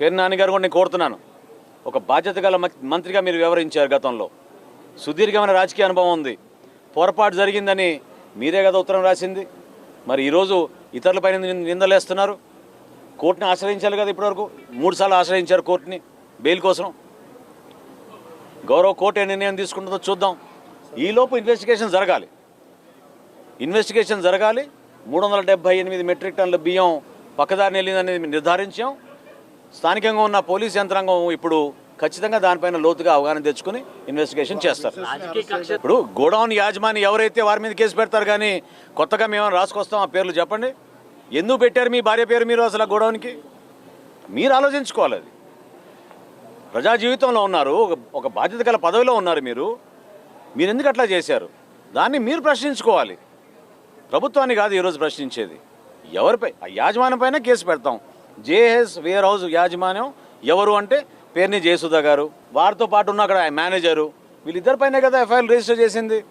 పేరు నాన్నగారు గారు కూడా నేను కోరుతున్నాను. ఒక బాధ్యత గల మంత్రిగా మీరు వివరించారు గతంలో. సుదీర్ఘమైన రాజకీయ అనుభవం ఉంది. పొరపాటు జరిగిందని మీరే కదా ఉత్తరం రాసింది. మరి ఈరోజు ఇతరులపైన నిందలేస్తున్నారు. కోర్టుని ఆశ్రయించాలి కదా ఇప్పటివరకు. మూడుసార్లు ఆశ్రయించారు కోర్టుని బెయిల్ కోసం. గౌరవ కోర్టు ఏ నిర్ణయం తీసుకుంటుందో చూద్దాం. ఈలోపు ఇన్వెస్టిగేషన్ జరగాలి. ఇన్వెస్టిగేషన్ జరగాలి. మూడు వందల డెబ్బై ఎనిమిది మెట్రిక్ టన్నుల బియ్యం పక్కదారిని వెళ్ళిందనేది నిర్ధారించాం. స్థానికంగా ఉన్న పోలీస్ యంత్రాంగం ఇప్పుడు ఖచ్చితంగా దానిపైన లోతుగా అవగాహన తెచ్చుకుని ఇన్వెస్టిగేషన్ చేస్తారు. ఇప్పుడు గోడౌన్ యాజమాని ఎవరైతే వారి మీద కేసు పెడతారు కానీ కొత్తగా మేము రాసుకొస్తాం ఆ పేర్లు చెప్పండి. ఎందుకు పెట్టారు మీ భార్య పేరు మీరు అసలు గోడౌన్కి? మీరు ఆలోచించుకోవాలి అది. ప్రజా జీవితంలో ఉన్నారు ఒక ఒక బాధ్యత గల పదవిలో ఉన్నారు మీరు. మీరు ఎందుకు అట్లా చేశారు? దాన్ని మీరు ప్రశ్నించుకోవాలి. ప్రభుత్వాన్ని కాదు ఈరోజు ప్రశ్నించేది. ఎవరిపై ఆ యాజమాన్యం పైన కేసు పెడతాం. జేఎస్ వేర్ హౌస్ యాజమాన్యం ఎవరు అంటే పేర్ని జయసుధ గారు. వారితో పాటు ఉన్న అక్కడ మేనేజరు. వీళ్ళిద్దరిపైనే కదా ఎఫ్ఐఆర్ రిజిస్టర్ చేసింది.